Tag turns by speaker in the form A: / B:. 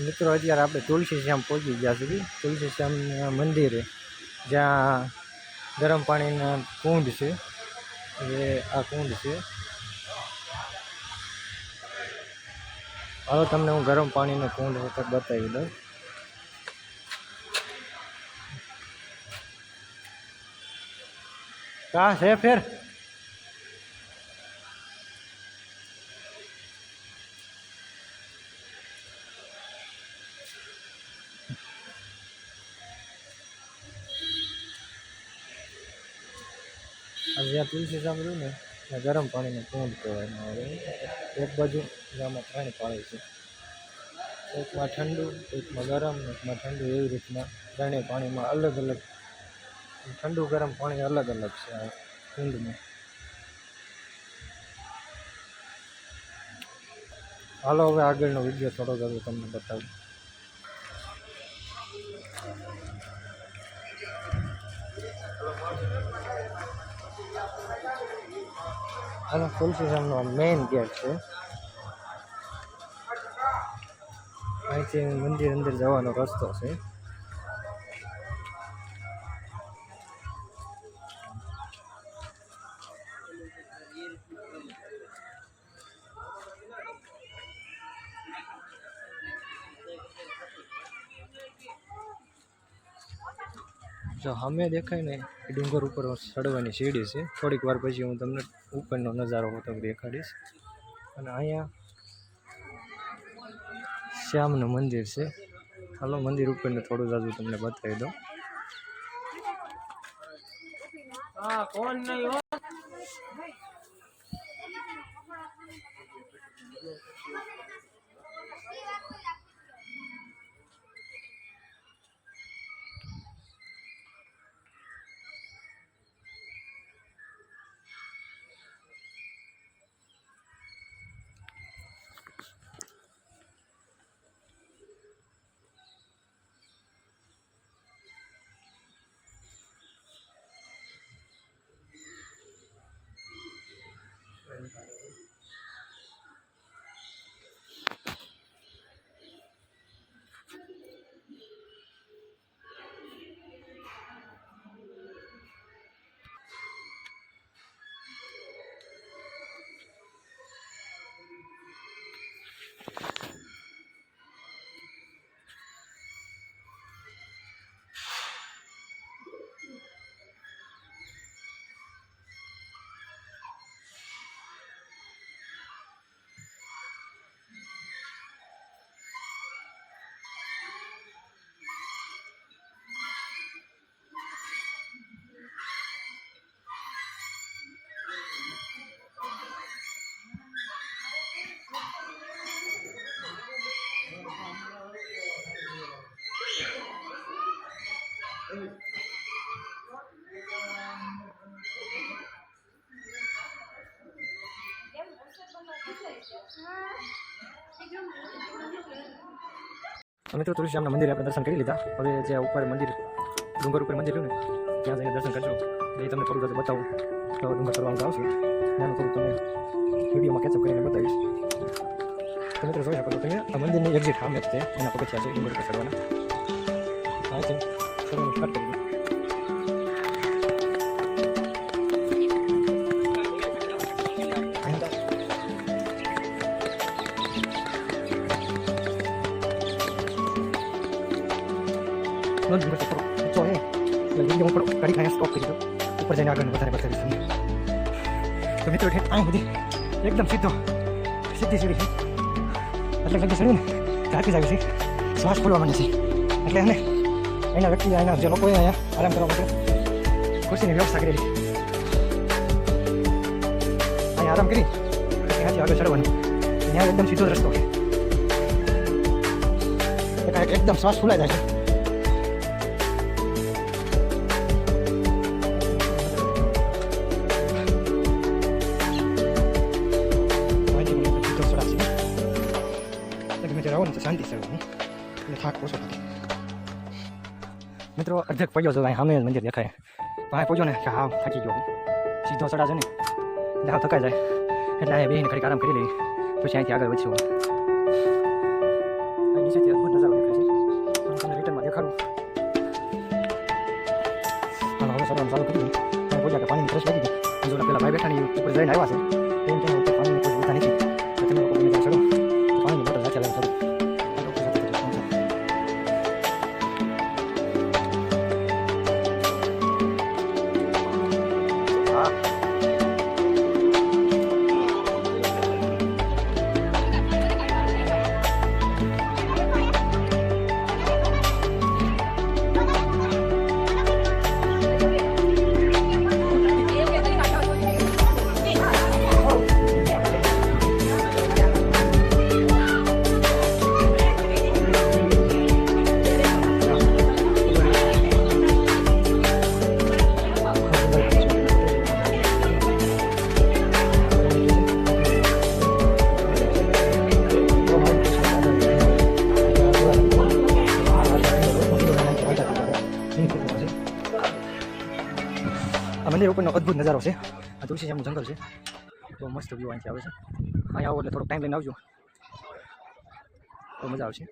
A: મિત્રો, અત્યારે આપણે તુલસી શ્યામ પહોંચી ગયા સુધી તુલસી શ્યામના મંદિરે, જ્યાં ગરમ પાણીના કુંડ છે. એ આ કુંડ છે. હવે તમને હું ગરમ પાણીનો કુંડ વખત બતાવી દઉં. કા છે ફેર? જ્યાં તુલસી સાંભળ્યું ને, ત્યાં ગરમ પાણીનું કુંડ કહેવામાં આવે એક બાજુ ગામમાં પાણી પાડે છે. એકમાં ઠંડુ, એકમાં ગરમ, એકમાં ઠંડુ એવી રીતના ત્રણેય પાણીમાં અલગ અલગ, ઠંડુ, ગરમ પાણી અલગ અલગ છે આ કુંડમાં. હાલો, હવે આગળનો વીડિયો થોડો કરો તમને બતાવું. અને તુલસી શ્યામનો મેઇન ગેટ છે. અહીંથી મંદિર અંદર જવાનો રસ્તો છે. જો સામે દેખાય ને, એ ડુંગર ઉપર ચડવાની સીડી છે. થોડીક વાર પછી હું તમને ઉપરનો નજારો હોતો દેખાડીશ. અને અહીંયા શ્યામનું મંદિર છે. હાલો, મંદિર ઉપરનું થોડું જાજુ તમને બતાવી દઉં. મિત્રો તો શ્યામના મંદિરે આપણે દર્શન કરી લીધા. હવે જે ઉપર મંદિર, ડુંગર ઉપર મંદિર રહ્યું ને, ત્યાં જઈને દર્શન કરજો. એ તમને થોડું જાજુ બતાવું. તો ડુંગર ચડવાનું આવશે. નાનું થોડું તમને વિડીયોમાં કેચઅપ કરીને બતાવીશ. તો મિત્રો, જોઈ શકો તમે, આ મંદિરની એક્ઝિટ સામે જ છે. એના પગથિયા છે, ડુંગર ઉપર ચડવાના. હા છે ચડવાનું સ્ટાર્ટ કરી નો દિવસ થોડો જો એ વીડિયો હું થોડો ઘડી ખાયા સ્ટોપ કરી દઉં ઉપર જઈને આગળ વધારે વધારે તમને તો મિત્રો ઠેઠ અહીં સુધી એકદમ સીધો સીધી સીધી છે એટલે લગી ને થાકી જાય છે શ્વાસ ફૂલવા માંડે છે એટલે એને એના વ્યક્તિ એના જે લોકોએ અહીંયા આરામ કરવા માટે ખુરશીની વ્યવસ્થા કરેલી અહીંયા આરામ કરી ત્યાંથી આગળ ચડવાનું ત્યાં એકદમ સીધો રસ્તો છે એકદમ શ્વાસ ફૂલાઈ જાય છે થાક ઓછો મિત્રો, અડધેક પડ્યો છો અહીં સામે મંદિર દેખાય. ભાઈ પહોંચ્યો ને કે હા, થાકી ગયો. સીધો ચડા છે ને? હા થકાઈ જાય. એટલે અહીંયા બેહીને ઘડીક આરામ કરી લઈ પછી અહીંથી આગળ વધશું. નીચેથી અદ્ભુત નજારો દેખાય છે. તમને રિટર્નમાં દેખાડું. હવે સર ચાલુ કરી દીધું કે ઉપર જઈને આવ્યા છે. એમ તેમ મને એવું કોઈનો અદ્ભુત નજારો છે આ તુલસીશ્યામનું જંગલ છે તો મસ્ત વ્યૂ અહીંથી આવે છે અહીંયા આવો એટલે થોડોક ટાઈમ લઈને આવજો તો મજા આવશે